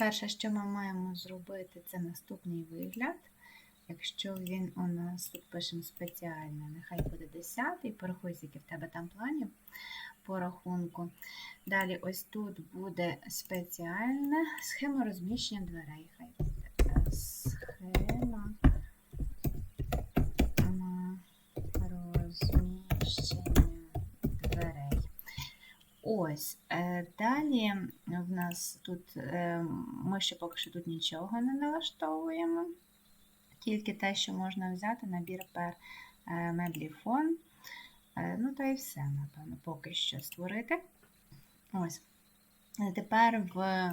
Перше, що ми маємо зробити, це наступний вигляд. Якщо він у нас тут пишемо спеціально, нехай буде 10, порахуй, скільки в тебе там планів по рахунку. Далі, ось тут буде спеціальна схема розміщення дверей. Хай буде е, схема Ось. е, Далі в нас тут е, ми ще поки що тут нічого не налаштовуємо. Тільки те, що можна взяти, набір пер е, меблі фон. Е, Ну, та і все, напевно, поки що створити. Ось. Тепер в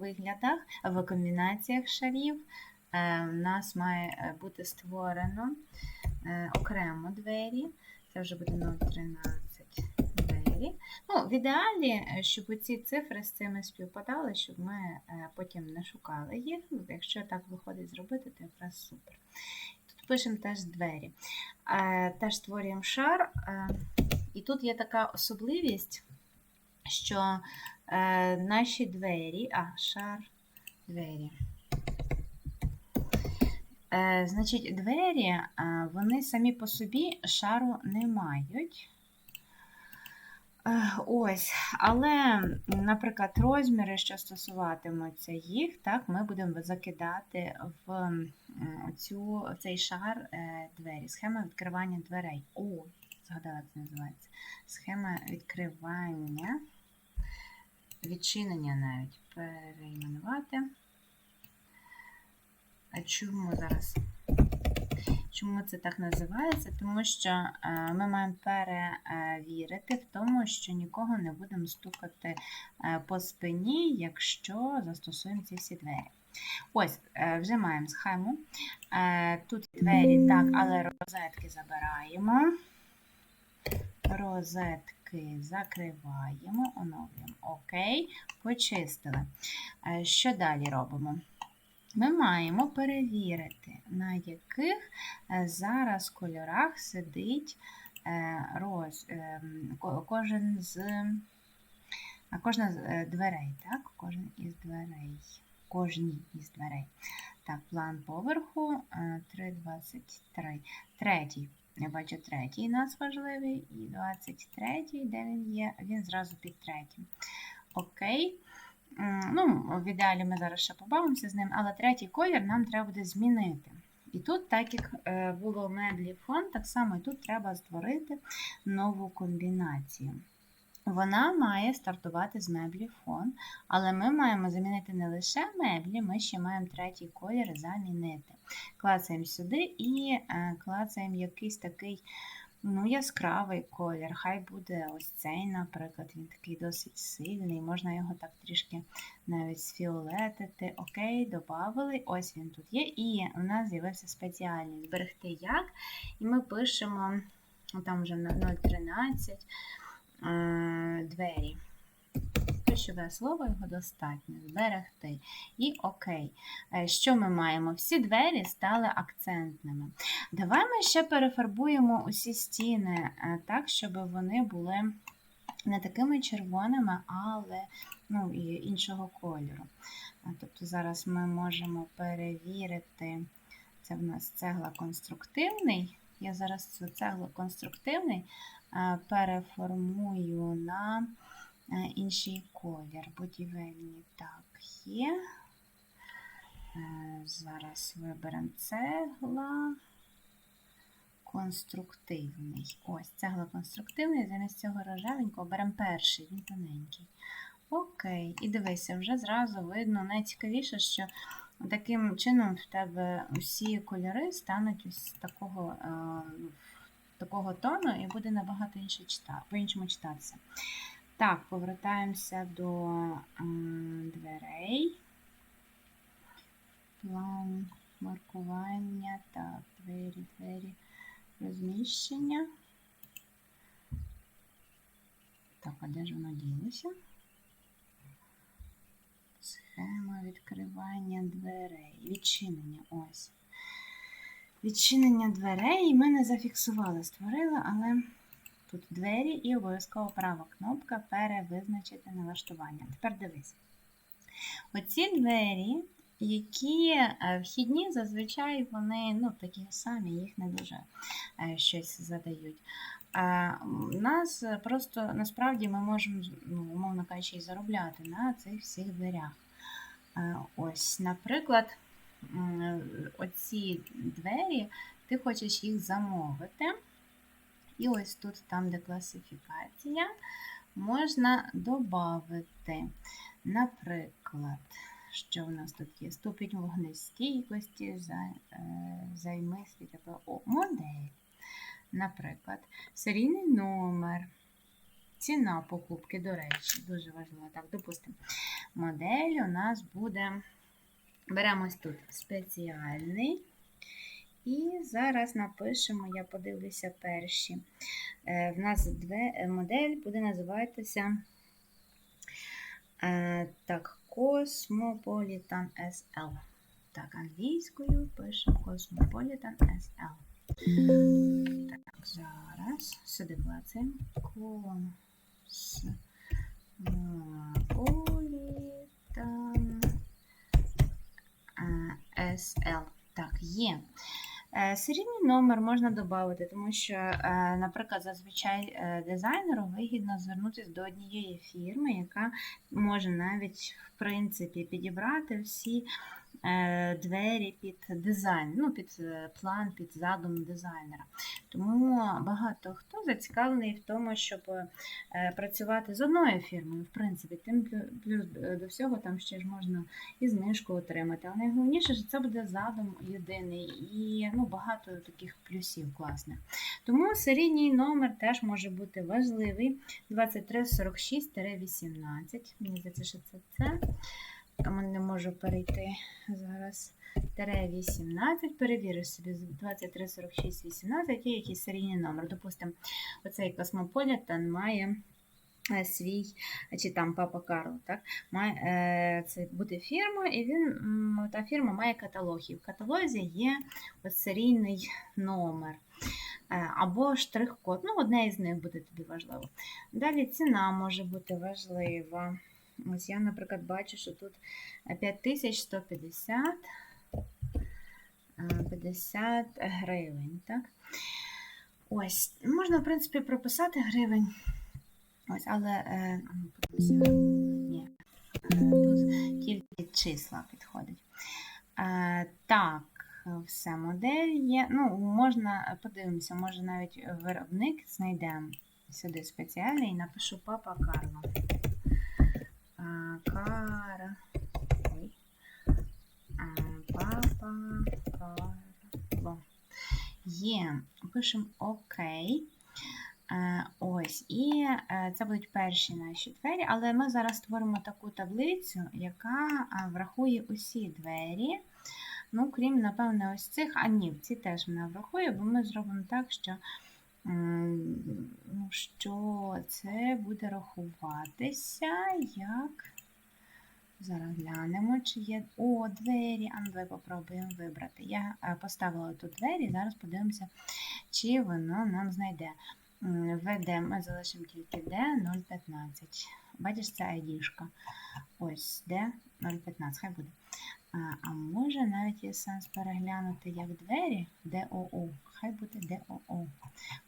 виглядах, в комбінаціях шарів в нас має бути створено окремо двері. Це вже буде 0,13 двері. Ну, в ідеалі, е, щоб ці цифри з цими співпадали, щоб ми е, потім не шукали їх. Якщо так виходить зробити, то якраз супер. Тут пишемо теж двері. Е, Теж створюємо шар. І тут є така особливість, що наші двері, а, шар, двері. Значить, двері, вони самі по собі шару не мають. Ось, але, наприклад, розміри, що стосуватимуться їх, так, ми будемо закидати в цю, цей шар е, двері. Схема відкривання дверей. О, згадала, це називається. Схема відкривання, відчинення навіть перейменувати. А чому зараз? Чому це так називається? Тому що е, ми маємо перевірити в тому, що нікого не будемо стукати е, по спині, якщо застосуємо ці всі двері. Ось, е, вже маємо схему. Тут двері, так, але розетки забираємо. Розетки закриваємо, оновлюємо. Окей, почистили. Що далі робимо? Ми маємо перевірити, на яких е, зараз кольорах сидить е, роз, е, кожен з кожна з дверей, так? Кожен із дверей. Кожній із дверей. Так, план поверху е, 3,23. Третій. Я бачу третій нас важливий. І 23, де він є, він зразу під третім. Окей. Ну, в ідеалі ми зараз ще побавимося з ним, але третій колір нам треба буде змінити. І тут, так як е, було меблі фон, так само і тут треба створити нову комбінацію. Вона має стартувати з меблі фон, але ми маємо замінити не лише меблі, ми ще маємо третій колір замінити. Клацаємо сюди і е, клацаємо якийсь такий ну, яскравий колір. Хай буде ось цей, наприклад, він такий досить сильний, можна його так трішки навіть сфіолетити. Окей, додали. Ось він тут є. І у нас з'явився спеціальний зберегти як. І ми пишемо ну, там вже на 0,13 е, двері. Ключове слово його достатньо зберегти. І окей. Е, Що ми маємо? Всі двері стали акцентними. Давай ми ще перефарбуємо усі стіни е, так, щоб вони були не такими червоними, але ну, іншого кольору. Тобто зараз ми можемо перевірити, це в нас цегла конструктивний. Я зараз цю цеглу конструктивний е, переформую на е, інший колір. Будівельні так є. Е, Зараз виберемо цегла конструктивний. Ось, цегла конструктивний, замість цього рожевенького беремо перший, він тоненький. Окей, і дивися, вже зразу видно найцікавіше, що таким чином в тебе усі кольори стануть ось такого, е, такого тону і буде набагато інше чита, по-іншому читатися. Так, повертаємося до дверей. План маркування. Так, двері, двері, розміщення. Так, а де ж воно ділося? Схема відкривання дверей. Відчинення. Ось. Відчинення дверей ми не зафіксували, створили, але тут двері і обов'язково права кнопка перевизначити налаштування. Тепер дивись. Оці двері, які е, вхідні, зазвичай вони ну, такі самі, їх не дуже е, щось задають. У нас просто насправді ми можемо, ну, умовно кажучи, і заробляти на цих всіх дверях. Е, Ось, наприклад, оці двері, ти хочеш їх замовити. І ось тут, там, де класифікація, можна додати, наприклад, що в нас тут є? Ступінь вогнестійкості, е, займи світове О, модель. Наприклад, серійний номер, ціна покупки, до речі, дуже важливо. Так, допустимо, модель у нас буде. Беремо ось тут спеціальний. І зараз напишемо, я подивлюся перші. Е, В нас е, модель буде називатися е, так, Cosmopolitan SL. Так, англійською пишемо Cosmopolitan SL. Так, зараз сюди клацаємо. Cosmopolitan SL. Так, є. Е, Серійний номер можна додати, тому що, е, наприклад, зазвичай е, дизайнеру вигідно звернутися до однієї фірми, яка може навіть в принципі підібрати всі двері під дизайн, ну, під е, план, під задум дизайнера. Тому багато хто зацікавлений в тому, щоб е, працювати з одною фірмою, в принципі, тим плюс е, до всього там ще ж можна і знижку отримати. Але найголовніше, що це буде задум єдиний і ну, багато таких плюсів класних. Тому серійний номер теж може бути важливий 2346-18. Мені здається, що це це. Тому не можу перейти зараз. Тере 18, перевіриш собі 2346 18 є якийсь серійний номер. Допустимо, оцей Космополітен має е, свій, чи там Папа Карло, так? Має е, це буде фірма, і він, та фірма має каталог. І в каталозі є ось серійний номер. Е, Або штрих-код. Ну, одне із них буде тобі важливо. Далі ціна може бути важлива. Ось я, наприклад, бачу, що тут 5150 е, 50 гривень. Так? Ось, можна, в принципі, прописати гривень. Ось, але е. Ні. Е, Тут тільки числа підходить. Е, так, все, модель є. Ну, можна, подивимося, може навіть виробник знайдемо сюди спеціальний і напишу Папа Карло. Кара. Ой. Папа Карло. Є. Пишемо ОК. Е, Ось, і е, це будуть перші наші двері, але ми зараз створимо таку таблицю, яка врахує усі двері. Ну, крім, напевне, ось цих, а ні, ці теж вона врахує, бо ми зробимо так, що, ну, що це буде рахуватися як. Зараз глянемо, чи є. О, двері. А ну давай попробуємо вибрати. Я е, поставила тут двері, зараз подивимося, чи воно нам знайде. Введе, ми залишимо тільки D015. Бачиш, це ID-шка. Ось D015, хай буде. А, може навіть є сенс переглянути як двері DOO. Хай буде DOO.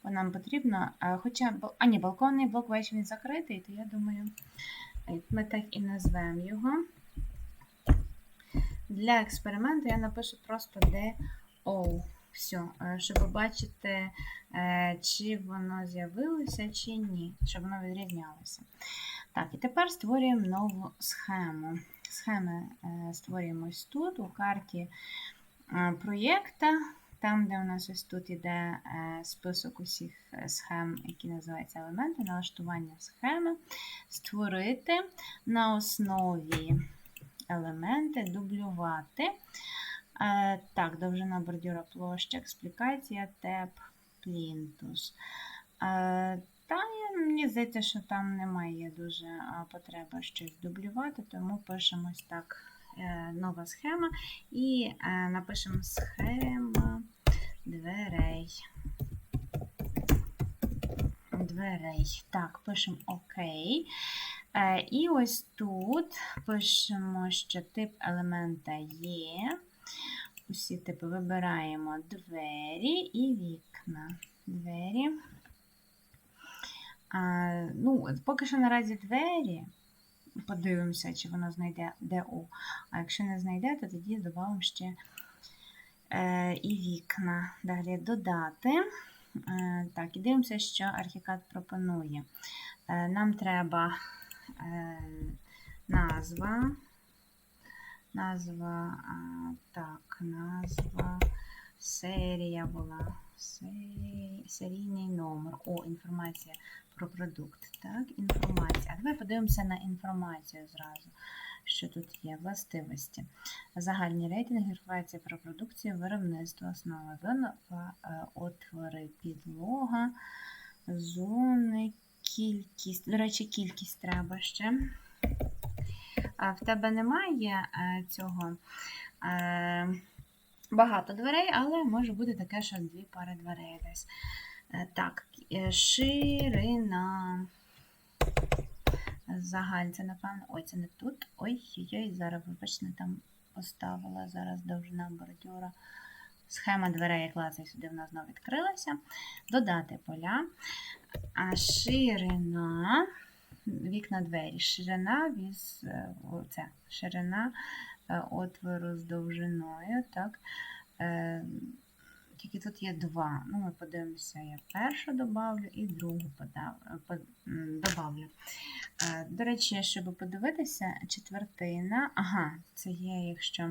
Бо нам потрібно, хоча, бал- а ні, балконний блок весь він закритий, то я думаю, е, ми так і назвемо його. Для експерименту я напишу просто DO. Все, е, щоб побачити, е, чи воно з'явилося, чи ні, щоб воно відрізнялося. Так, і тепер створюємо нову схему. Схеми е, створюємо ось тут, у карті е, проєкта, там, де у нас ось тут іде е, список усіх схем, які називаються елементи, налаштування схеми, створити на основі елементи, дублювати. Так, довжина бордюра площа, експлікація, теп, плінтус. Та мені здається, що там немає дуже потреби щось дублювати, тому пишемо ось так е, нова схема і е, напишемо схема дверей. Дверей. Так, пишемо ОК. Е, І ось тут пишемо, що тип елемента є. Усі типи вибираємо двері і вікна. Двері. Ну, поки що наразі двері. Подивимося, чи воно знайде ДУ. А якщо не знайде, то тоді додамо ще е, і вікна. Далі додати. Е, так, і дивимося, що архікад пропонує. Е, нам треба назва. Назва, так, назва, серія була. Серій, серійний номер. О, інформація про продукт. Так, інформація. А давай подивимося на інформацію зразу. Що тут є? Властивості. Загальні рейтинги, інформація про продукцію, виробництво, основи винова, е, отвори, підлога, зони, кількість. До речі, кількість треба ще. А в тебе немає е, цього е, багато дверей, але може бути таке, що дві пари дверей десь. Так, ширина. Загаль, це, напевно, ой, це не тут. Ой-ой-ой, зараз, вибачте, там поставила зараз довжина бордюра. Схема дверей, як лазай сюди в нас знову відкрилася. Додати поля. А ширина, вікна двері, ширина віз, е, оце, ширина е, отвору з довжиною. так. Е, Тільки тут є два. Ну, ми подивимося, я першу добавлю і другу подав- добавлю. Е, До речі, щоб подивитися, четвертина. Ага, це є, якщо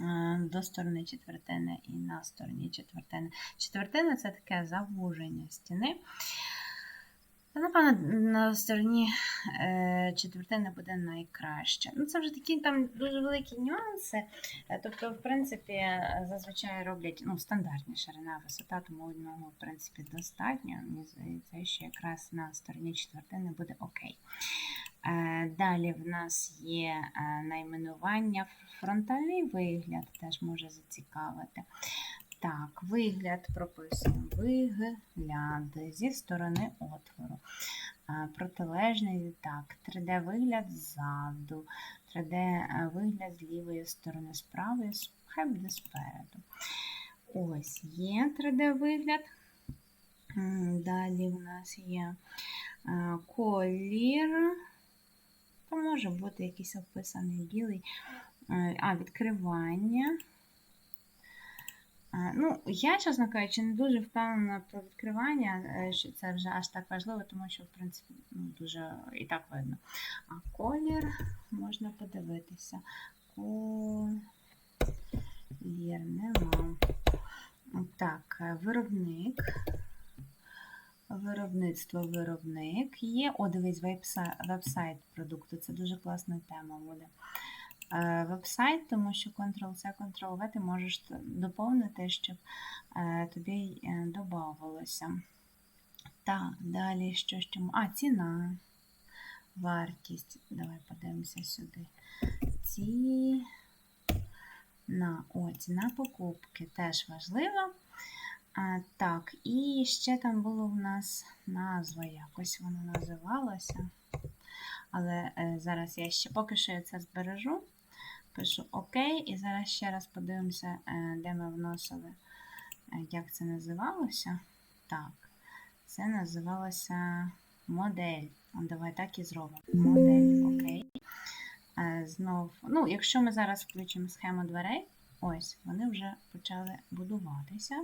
е, до сторони четвертини і на стороні четвертини. Четвертина це таке завуження стіни. Напевно, на стороні е, четвертини буде найкраще. Ну, це вже такі там дуже великі нюанси. Е, Тобто, в принципі, зазвичай роблять ну, стандартні ширина, висота, тому одного, в принципі, достатньо. Мені здається, що якраз на стороні четвертини буде окей. Е, Далі в нас є найменування, фронтальний вигляд теж може зацікавити. Так, вигляд прописуємо. Вигляд зі сторони отвору. Протилежний так, 3D-вигляд ззаду, 3D-вигляд з лівої сторони, з хай буде спереду. Ось є 3D-вигляд. Далі в нас є колір. То може бути якийсь описаний білий. Е, А, відкривання. Е, Ну, я, чесно кажучи, не дуже впевнена про відкривання, е, що це вже аж так важливо, тому що, в принципі, ну, дуже і так видно. А колір можна подивитися. Колір нема. Так, е, виробник. Виробництво виробник є. О, дивись, вебса- веб-сайт продукту. Це дуже класна тема буде. Е, Веб-сайт, тому що Ctrl-C, Ctrl-V ти можеш доповнити, щоб е, тобі е, додавалося. Так, далі що ще? А, ціна, вартість. Давай подивимося сюди. Ціна. О, ціна покупки теж важлива. А, так, і ще там було в нас назва, якось воно називалося. Але зараз я ще поки що я це збережу. Пишу ОК, і зараз ще раз подивимося, е, де ми вносили, е, як це називалося. Так, це називалося модель. Давай так і зробимо. Модель, окей. Е, Знов, ну, якщо ми зараз включимо схему дверей, ось, вони вже почали будуватися.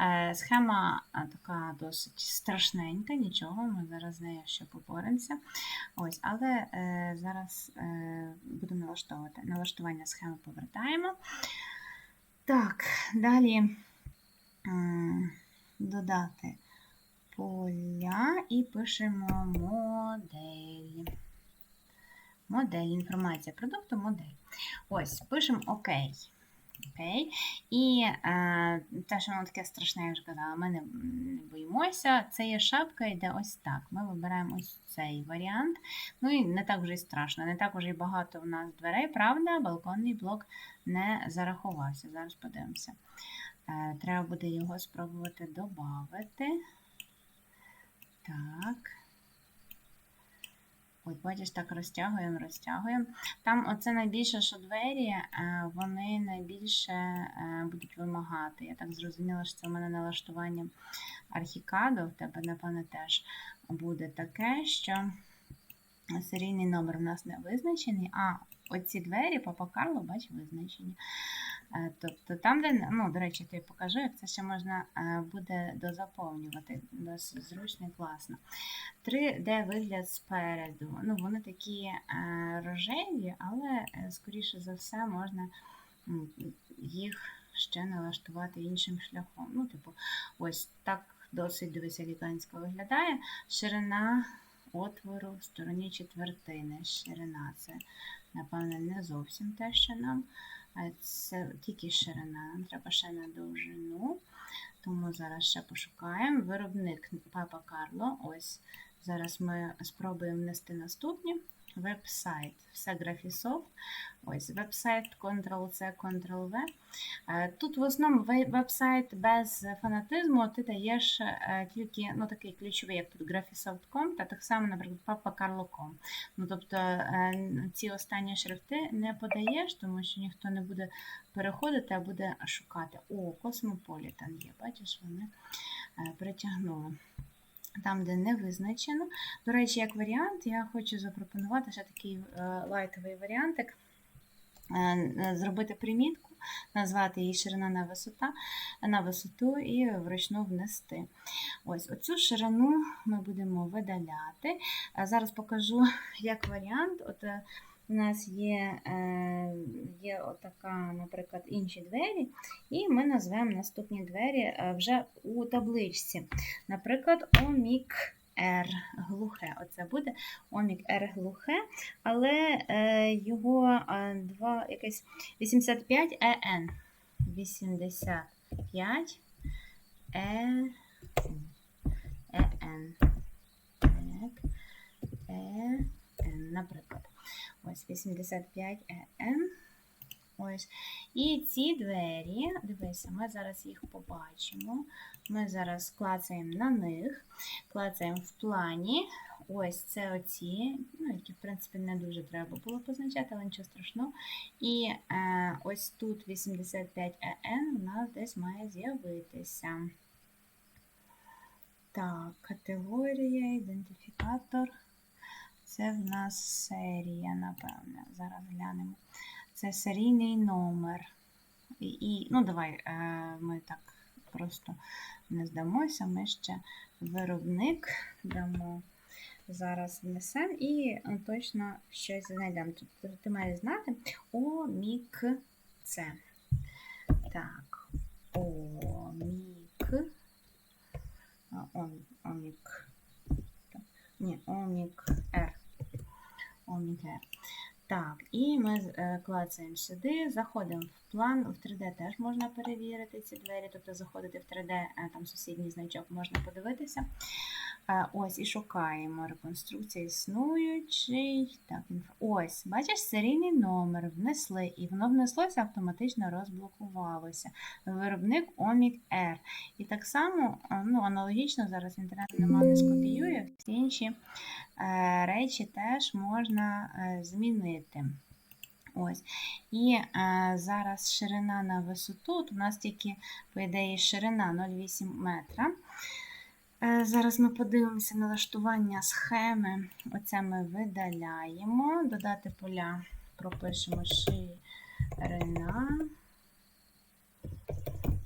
Е, Схема е, така досить страшненька, нічого, ми зараз з нею ще поборемося. Ось, але е, зараз будемо налаштовувати. Налаштування схеми повертаємо. Так, далі додати поля і пишемо модель. Модель, інформація продукту, модель. Ось, пишемо ОК. Окей. І е, те, що воно таке страшне, я вже казала, ми не, боїмося. Це є шапка, йде ось так. Ми вибираємо ось цей варіант. Ну і не так вже й страшно, не так вже й багато в нас дверей, правда, балконний блок не зарахувався. Зараз подивимося. Е, треба буде його спробувати додати. Так. От, бачиш, так розтягуємо, розтягуємо. Там оце найбільше, що двері, е, вони найбільше е, будуть вимагати. Я так зрозуміла, що це в мене налаштування архікаду, в тебе, напевне, теж буде таке, що серійний номер у нас не визначений, а оці двері Папа Карло, бач, визначені. Е, Тобто там, де, ну, до речі, я покажу, як це ще можна е, буде дозаповнювати. Досить зручно і класно. 3D вигляд спереду. Ну, вони такі е, рожеві, але, скоріше за все, можна їх ще налаштувати іншим шляхом. Ну, типу, ось так досить дивись, елегантсько виглядає. Ширина отвору в стороні четвертини. Ширина це, напевне, не зовсім те, що нам. Це тільки ширина, треба ще на довжину. Тому зараз ще пошукаємо. Виробник Папа Карло. Ось зараз ми спробуємо внести наступні. Веб-сайт. Все Graphisoft. Ось веб-сайт Ctrl-C, Ctrl-V. Е, Тут в основному веб-сайт без фанатизму ти даєш е, тільки ну, такий ключовий, як тут Graphisoft.com, та так само, наприклад, papacarlo.com. Ну, тобто е, ці останні шрифти не подаєш, тому що ніхто не буде переходити, а буде шукати. О, Cosmopolitan є, бачиш, вони притягнули. Там, де не визначено. До речі, як варіант, я хочу запропонувати ще такий е, лайтовий варіантик. Е, е, Зробити примітку, назвати її ширина на висота, на висоту і вручну внести. Ось оцю ширину ми будемо видаляти. Зараз покажу як варіант. От у нас є, е, є отака, наприклад, інші двері, і ми назвемо наступні двері е, вже у табличці. Наприклад, омік R глухе. Оце буде омік R глухе, але е, його два, якесь 85 EN. 85 E EN. Так. EN, наприклад. Ось 85 EN. Ось. І ці двері, дивися, ми зараз їх побачимо. Ми зараз клацаємо на них, клацаємо в плані. Ось це оці, ну, які, в принципі, не дуже треба було позначати, але нічого страшного. І е, ось тут 85 EN у нас десь має з'явитися. Так, категорія, ідентифікатор. Це в нас серія, напевне. Зараз глянемо. Це серійний номер. І, і ну, давай е, ми так просто не здамося. Ми ще виробник дамо. Зараз внесемо і е, точно щось знайдемо. Тут ти- маєш знати омік це. Так, омік. Омік. Ні, омік R. Омік R. Так, і ми е, клацаємо сюди, заходимо в план. В 3D теж можна перевірити ці двері, тобто заходити в 3D, е, там сусідній значок можна подивитися. Ось і шукаємо реконструкція існуючий. Так, Ось, бачиш, серійний номер внесли, і воно внеслося, автоматично розблокувалося. Виробник Omic R. І так само, ну, аналогічно, зараз інтернет нема не скопіює, всі інші е, речі теж можна е, змінити. Ось. І е, зараз ширина на висоту, от у нас тільки, по ідеї, ширина 0,8 метра. Е, Зараз ми подивимося налаштування схеми. Оце ми видаляємо. Додати поля, пропишемо ширина.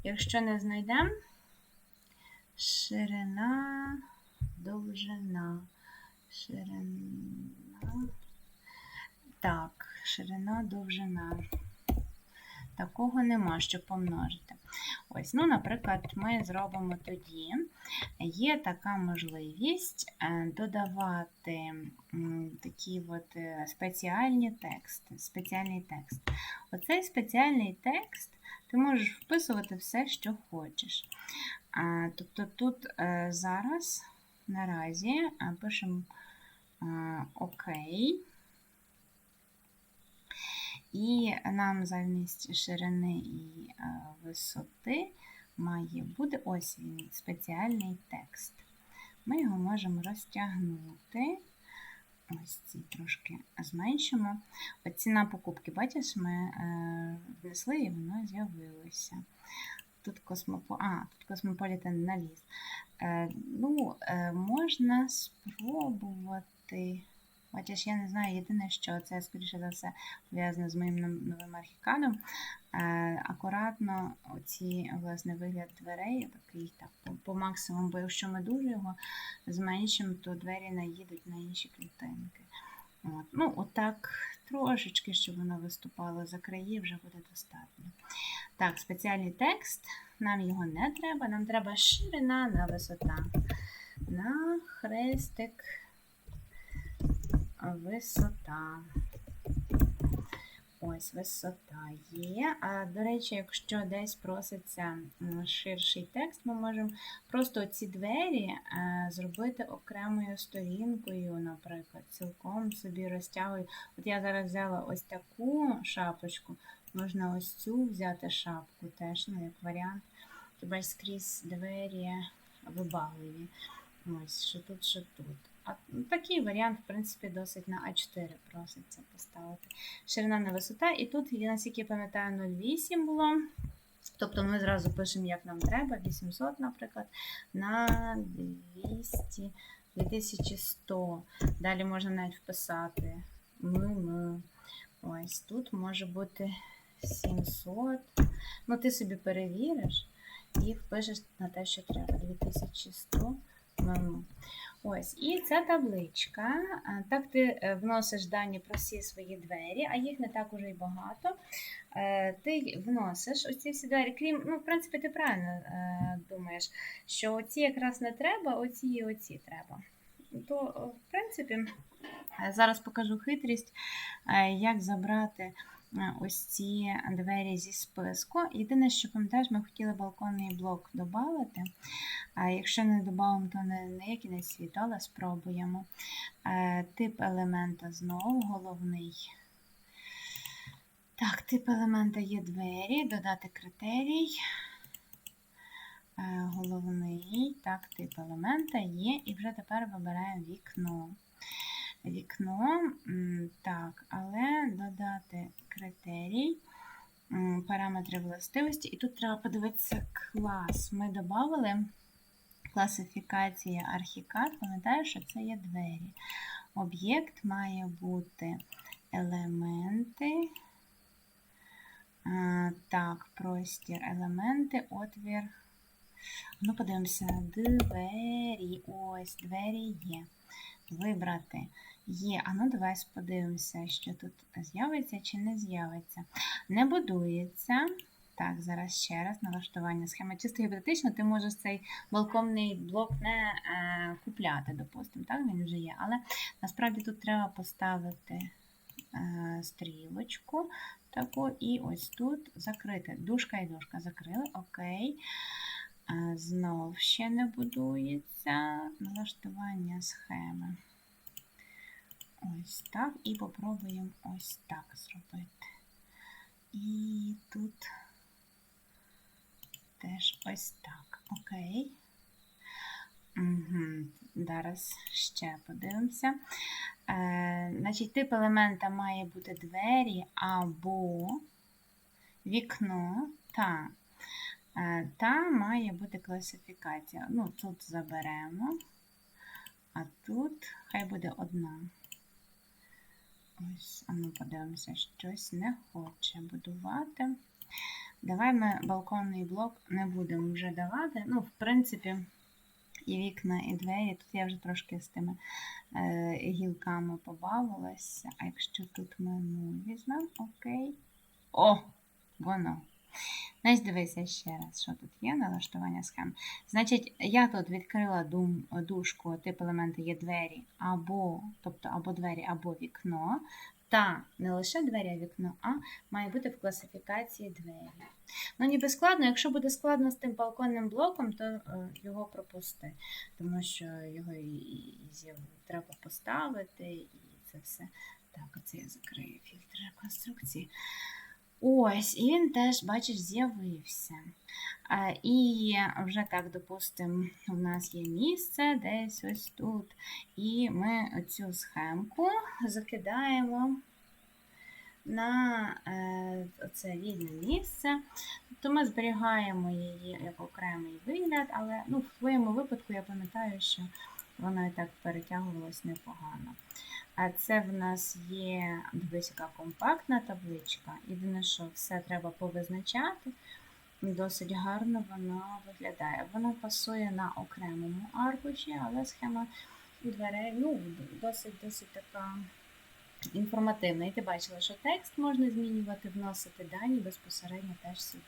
Якщо не знайдемо, ширина, довжина. Ширина. Так, ширина, довжина. Такого нема, що помножити. Ось, ну, наприклад, ми зробимо тоді. Є така можливість е, додавати такі от е, спеціальні тексти. Спеціальний текст. Оцей спеціальний текст ти можеш вписувати все, що хочеш. Тобто тут е, зараз наразі пишемо ОК. І нам замість ширини і висоти має бути ось він, спеціальний текст. Ми його можемо розтягнути. Ось ці трошки зменшимо. От ціна покупки, бачиш, ми е, внесли і воно з'явилося. Тут космопо... а, тут космополітен наліз. Е, ну, е, можна спробувати. Бачиш, я не знаю, єдине, що це, скоріше за все, пов'язано з моїм новим архікадом. Е, акуратно оці, власне, вигляд дверей, такий так, по, по максимуму, бо якщо ми дуже його зменшимо, то двері наїдуть на інші клітинки. От. Ну, отак трошечки, щоб воно виступало за краї, вже буде достатньо. Так, спеціальний текст. Нам його не треба, нам треба ширина на висота. На хрестик висота. Ось висота є. А, до речі, якщо десь проситься ширший текст, ми можемо просто ці двері е, зробити окремою сторінкою, наприклад, цілком собі розтягую. От я зараз взяла ось таку шапочку, можна ось цю взяти шапку теж, ну, як варіант. Хіба скрізь двері вибагливі. Ось, що тут, що тут. Ну, такий варіант, в принципі, досить на А4 проситься поставити. Ширина на висота. І тут, я пам'ятаю, 0,8 було. Тобто ми зразу пишемо, як нам треба, 800, наприклад, на 200, 2100. Далі можна навіть вписати ми. Ось тут може бути 700. Ну, ти собі перевіриш і впишеш на те, що треба. 2100 мм. Ось, і ця табличка. Так ти е, вносиш дані про всі свої двері, а їх не так уже й багато. Е, Ти вносиш оці всі двері, крім, ну, в принципі, ти правильно е, думаєш, що оці якраз не треба, оці і оці треба. То, в принципі, зараз покажу хитрість, як забрати ось ці двері зі списку. Єдине, що пам'ятаєш, ми хотіли балконний блок додати. Якщо не додамо, то не, не є кінець світу, але спробуємо. Е, Тип елемента знову головний. Так, тип елемента є двері, додати критерій. Е, Головний, так, тип елемента є, і вже тепер вибираємо вікно. Вікно, так, але додати критерій, параметри властивості, і тут треба подивитися клас. Ми додали класифікація архікад, пам'ятаю, що це є двері. Об'єкт має бути елементи. Так, простір, елементи, отвір. Ну, подивимося, двері. Ось, двері є. Вибрати є. А ну, давай подивимося, що тут з'явиться чи не з'явиться. Не будується. Так, зараз ще раз налаштування схеми. Чисто гіпотетично, ти можеш цей балконний блок не е, купляти, допустимо. Так, він вже є. Але насправді тут треба поставити е, стрілочку таку, і ось тут закрити. Дужка і дужка закрили. Окей. Е, Знов ще не будується. Налаштування схеми. Ось так. І попробуємо ось так зробити. І тут теж ось так. Окей. Угу. Зараз ще подивимося. Е, значить, тип елемента має бути двері або вікно та, е, та має бути класифікація. Ну, тут заберемо, а тут хай буде одна. Ось, а ну подивимося, щось не хоче будувати. Давай ми балконний блок не будемо вже давати. Ну, в принципі, і вікна, і двері. Тут я вже трошки з тими е, гілками побавилася. А якщо тут меню візьмемо, окей. О, воно. Значить, дивися ще раз, що тут є, налаштування схем. Значить, я тут відкрила дум, дужку, тип елементи є двері, або, тобто або двері, або вікно. Та не лише двері, а вікно, а має бути в класифікації двері. Ну, ніби складно, якщо буде складно з тим балконним блоком, то е, його пропусти, тому що його і, треба поставити, і це все. Так, оце я закрию фільтр конструкції. Ось, і він теж, бачиш, з'явився. І вже так, допустимо, у нас є місце десь ось тут. І ми цю схемку закидаємо на е, це вільне місце. Тобто ми зберігаємо її як окремий вигляд, але ну, в твоєму випадку я пам'ятаю, що воно і так перетягувалось непогано. А це в нас є дивись, компактна табличка. Єдине, що все треба повизначати. Досить гарно вона виглядає. Вона пасує на окремому аркуші, але схема дверей ну, досить досить така інформативна. І ти бачила, що текст можна змінювати, вносити дані безпосередньо теж сюди.